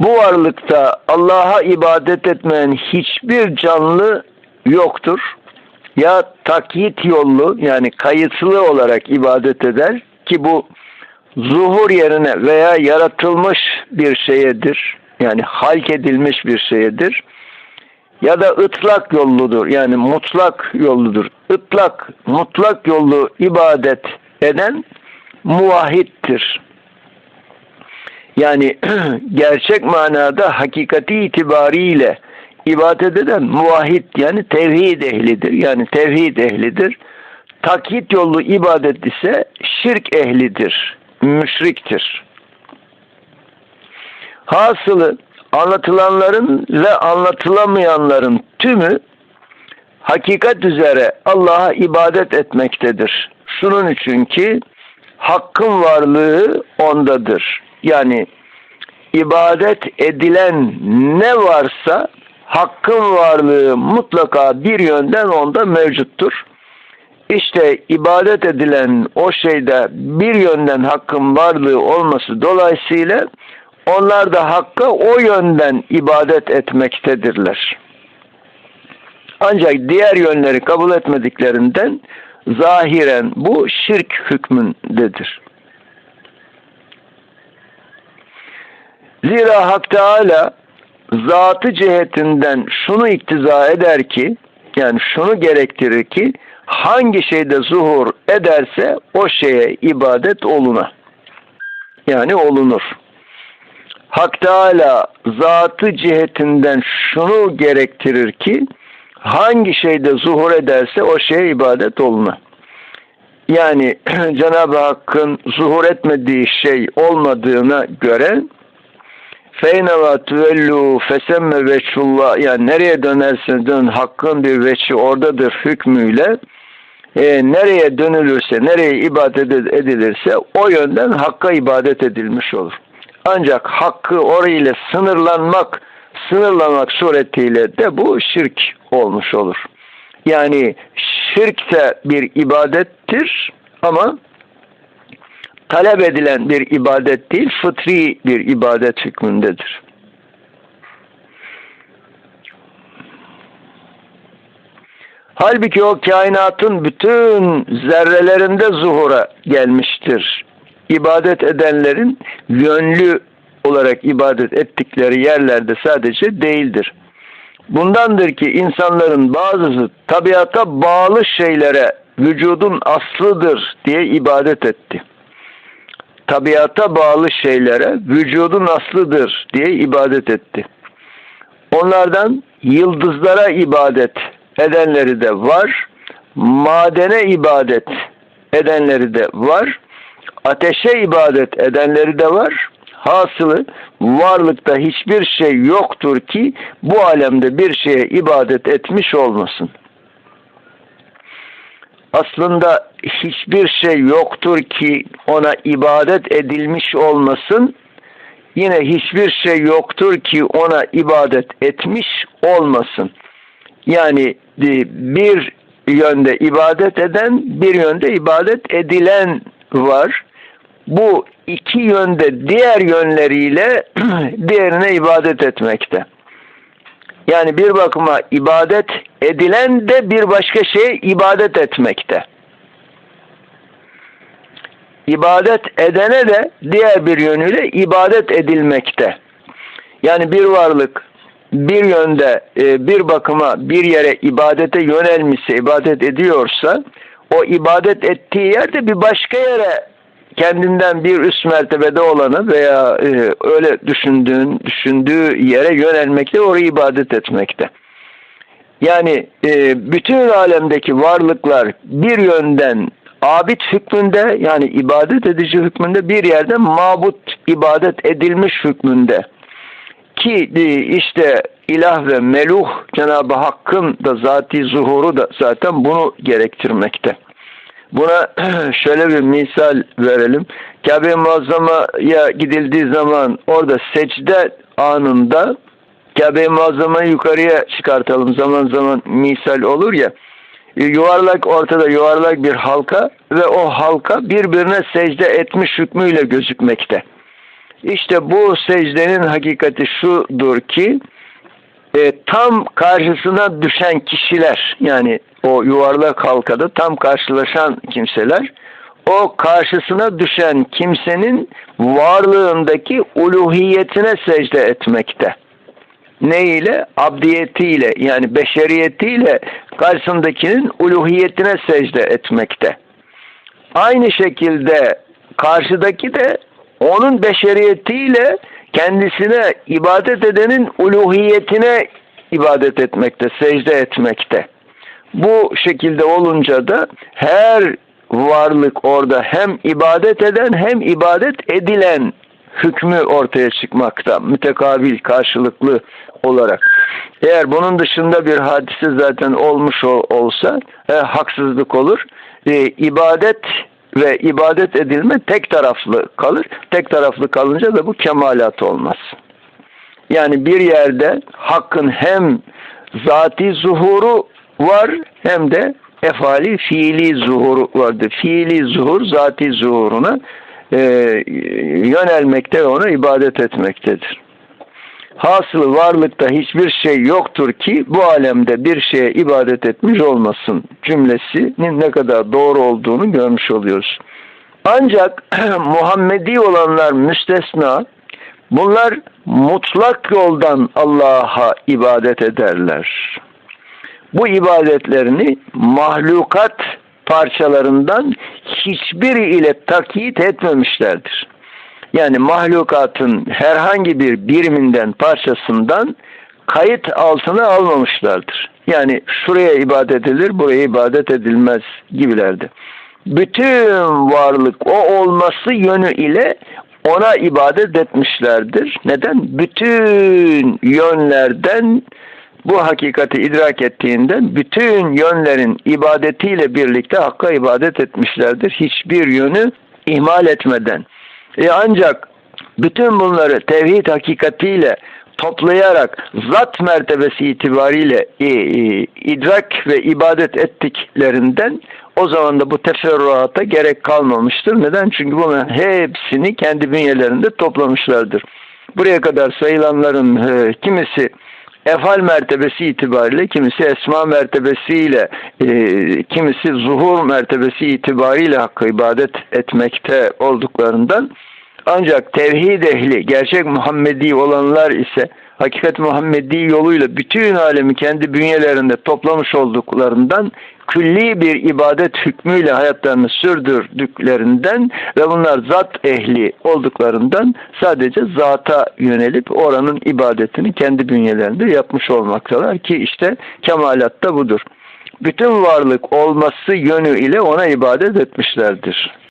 Bu varlıkta Allah'a ibadet etmeyen hiçbir canlı yoktur. Ya takyit yollu yani kayıtlı olarak ibadet eder ki bu zuhur yerine veya yaratılmış bir şeyedir. Yani halk edilmiş bir şeyedir. Ya da ıtlak yolludur. Yani mutlak yolludur. Itlak, mutlak yollu ibadet eden muvahhiddir. Yani gerçek manada hakikati itibariyle ibadet eden muvahhid yani tevhid ehlidir. Yani tevhid ehlidir. Takyit yollu ibadet ise şirk ehlidir. Müşriktir. Hasılı anlatılanların ve anlatılamayanların tümü hakikat üzere Allah'a ibadet etmektedir. Şunun için ki hakkın varlığı ondadır. Yani ibadet edilen ne varsa hakkın varlığı mutlaka bir yönden onda mevcuttur. İşte ibadet edilen o şeyde bir yönden hakkın varlığı olması dolayısıyla onlar da hakka o yönden ibadet etmektedirler. Ancak diğer yönleri kabul etmediklerinden zahiren bu şirk hükmündedir. Zira Hak Teala zatı cihetinden şunu iktiza eder ki yani şunu gerektirir ki hangi şeyde zuhur ederse o şeye ibadet oluna. Yani olunur. Hak Teala zatı cihetinden şunu gerektirir ki hangi şeyde zuhur ederse o şeye ibadet oluna. Yani Cenab-ı Hakk'ın zuhur etmediği şey olmadığına göre Feyneva tüvellu fesemme veçullah yani nereye dönersin dön hakkın bir veçi oradadır hükmüyle e, nereye dönülürse nereye ibadet edilirse o yönden hakka ibadet edilmiş olur. Ancak hakkı orayla sınırlanmak sınırlamak suretiyle de bu şirk olmuş olur. Yani şirk de bir ibadettir ama talep edilen bir ibadet değil, fıtri bir ibadet hükmündedir. Halbuki o kainatın bütün zerrelerinde zuhura gelmiştir. İbadet edenlerin yönlü olarak ibadet ettikleri yerlerde sadece değildir. Bundandır ki insanların bazısı tabiata bağlı şeylere vücudun aslıdır diye ibadet etti. Tabiata bağlı şeylere vücudun aslıdır diye ibadet etti. Onlardan yıldızlara ibadet edenleri de var, madene ibadet edenleri de var, ateşe ibadet edenleri de var. Hasılı varlıkta hiçbir şey yoktur ki bu alemde bir şeye ibadet etmiş olmasın. Aslında hiçbir şey yoktur ki ona ibadet edilmiş olmasın. Yine hiçbir şey yoktur ki ona ibadet etmiş olmasın. Yani bir yönde ibadet eden, bir yönde ibadet edilen var. Bu iki yönde diğer yönleriyle diğerine ibadet etmekte. Yani bir bakıma ibadet edilen de bir başka şeye ibadet etmekte. İbadet edene de diğer bir yönüyle ibadet edilmekte. Yani bir varlık bir yönde e, bir bakıma bir yere ibadete yönelmişse, ibadet ediyorsa o ibadet ettiği yerde bir başka yere kendinden bir üst mertebede olanı veya e, öyle düşündüğün düşündüğü yere yönelmekte, orayı ibadet etmekte. Yani e, bütün alemdeki varlıklar bir yönden abid hükmünde yani ibadet edici hükmünde bir yerde mabut ibadet edilmiş hükmünde ki e, işte ilah ve meluh Cenab-ı Hakk'ın da zati zuhuru da zaten bunu gerektirmekte. Buna şöyle bir misal verelim. Kabe-i Muazzama'ya gidildiği zaman orada secde anında Kabe-i Muazzama'yı yukarıya çıkartalım. Zaman zaman misal olur ya. Yuvarlak ortada yuvarlak bir halka ve o halka birbirine secde etmiş hükmüyle gözükmekte. İşte bu secdenin hakikati şudur ki e, tam karşısına düşen kişiler yani o yuvarlak halkada tam karşılaşan kimseler o karşısına düşen kimsenin varlığındaki uluhiyetine secde etmekte. Ne ile? Abdiyetiyle yani beşeriyetiyle karşısındakinin uluhiyetine secde etmekte. Aynı şekilde karşıdaki de onun beşeriyetiyle kendisine ibadet edenin uluhiyetine ibadet etmekte, secde etmekte. Bu şekilde olunca da her varlık orada hem ibadet eden hem ibadet edilen hükmü ortaya çıkmakta. Mütekabil, karşılıklı olarak. Eğer bunun dışında bir hadise zaten olmuş olsa e, haksızlık olur. E, ibadet ve ibadet edilme tek taraflı kalır. Tek taraflı kalınca da bu kemalat olmaz. Yani bir yerde hakkın hem zati zuhuru var hem de efali fiili zuhuru vardır. Fiili zuhur zati zuhuruna e, yönelmekte ve ona ibadet etmektedir. Hasılı varlıkta hiçbir şey yoktur ki bu alemde bir şeye ibadet etmiş olmasın cümlesinin ne kadar doğru olduğunu görmüş oluyoruz. Ancak Muhammedi olanlar müstesna bunlar mutlak yoldan Allah'a ibadet ederler. Bu ibadetlerini mahlukat parçalarından hiçbiri ile takyit etmemişlerdir. Yani mahlukatın herhangi bir biriminden parçasından kayıt altına almamışlardır. Yani şuraya ibadet edilir, buraya ibadet edilmez gibilerdi. Bütün varlık o olması yönü ile ona ibadet etmişlerdir. Neden? Bütün yönlerden bu hakikati idrak ettiğinden bütün yönlerin ibadetiyle birlikte Hakk'a ibadet etmişlerdir. Hiçbir yönü ihmal etmeden. E ancak bütün bunları tevhid hakikatiyle toplayarak zat mertebesi itibariyle e, e, idrak ve ibadet ettiklerinden o zaman da bu teferruata gerek kalmamıştır. Neden? Çünkü bunların hepsini kendi bünyelerinde toplamışlardır. Buraya kadar sayılanların e, kimisi efal mertebesi itibariyle, kimisi esma mertebesiyle, e, kimisi zuhur mertebesi itibariyle hakkı ibadet etmekte olduklarından ancak tevhid ehli, gerçek Muhammedi olanlar ise hakikat Muhammedi yoluyla bütün alemi kendi bünyelerinde toplamış olduklarından külli bir ibadet hükmüyle hayatlarını sürdürdüklerinden ve bunlar zat ehli olduklarından sadece zata yönelip oranın ibadetini kendi bünyelerinde yapmış olmaktalar ki işte kemalatta budur. Bütün varlık olması yönü ile ona ibadet etmişlerdir.